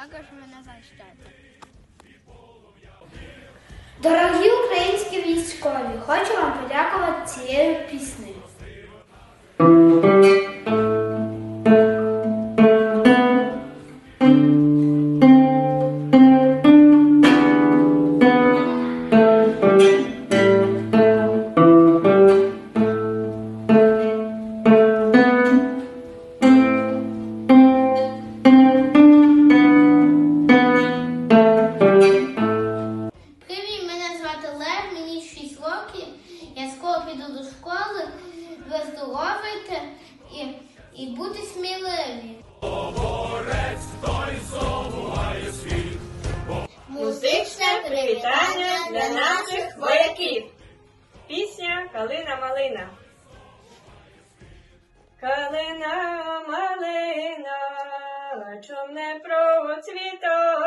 також мене захищайте. Дорогі українські військові, хочу вам подякувати цією піснею. І бути сміливі. Музичне привітання для наших вояків. Пісня Калина Малина. Калина малина, чом не процвітаєш?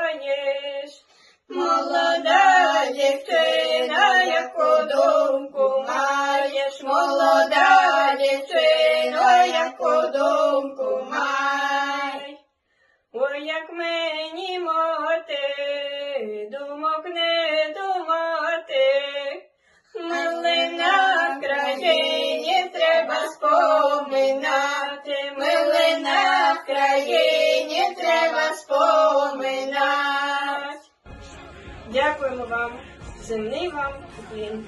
Дякуємо вам, земний вам Україн.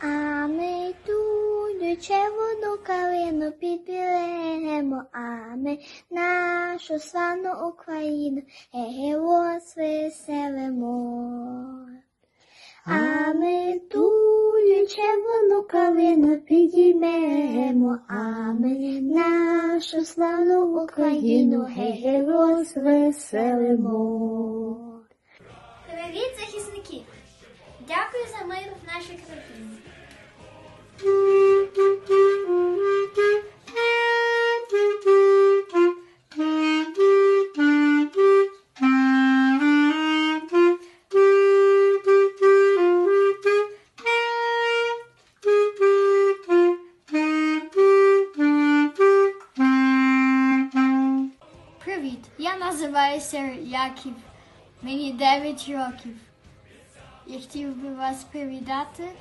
А ми тую червону калину підберемо, а ми нашу славну Україну геос веселимо. А червону калину підіймемо, а ми нашу славну Україну геос розвеселимо. Привіт, захисники! Дякую за мир в нашій країні. Привіт, я називаюся Яків. Мені 9 років. Я хотів би вас привітати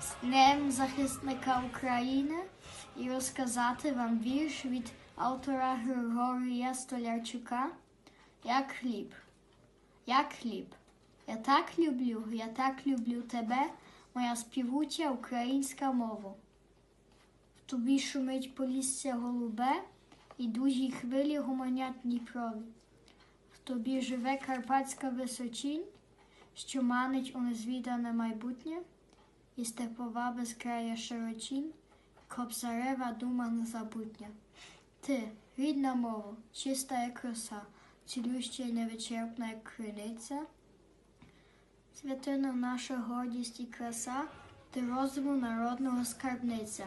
з Днем захисника України і розказати вам вірш від автора Григорія Столярчука Як хліб. Як хліб. Я так люблю, я так люблю тебе, моя співуча українська мова. В тобі шумить полісся голубе, і дужі хвилі гомонять Дніпрові. В тобі живе карпатська височінь, що манить у незвідане майбутнє, і степова безкрая широчінь, кобзарева дума незабутня. Ти, рідна мова, чиста як роса, цілюща й невичерпна як криниця, святина наша гордість і краса, ти розуму народного скарбниця.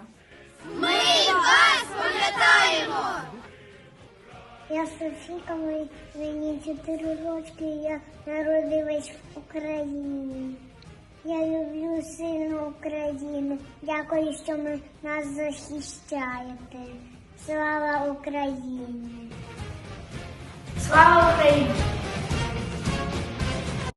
Я Софіка, мені- мені 4 роки, я народилась в Україні. Я люблю сильну Україну. Дякую, що ви нас захищаєте. Слава Україні! Слава Україні!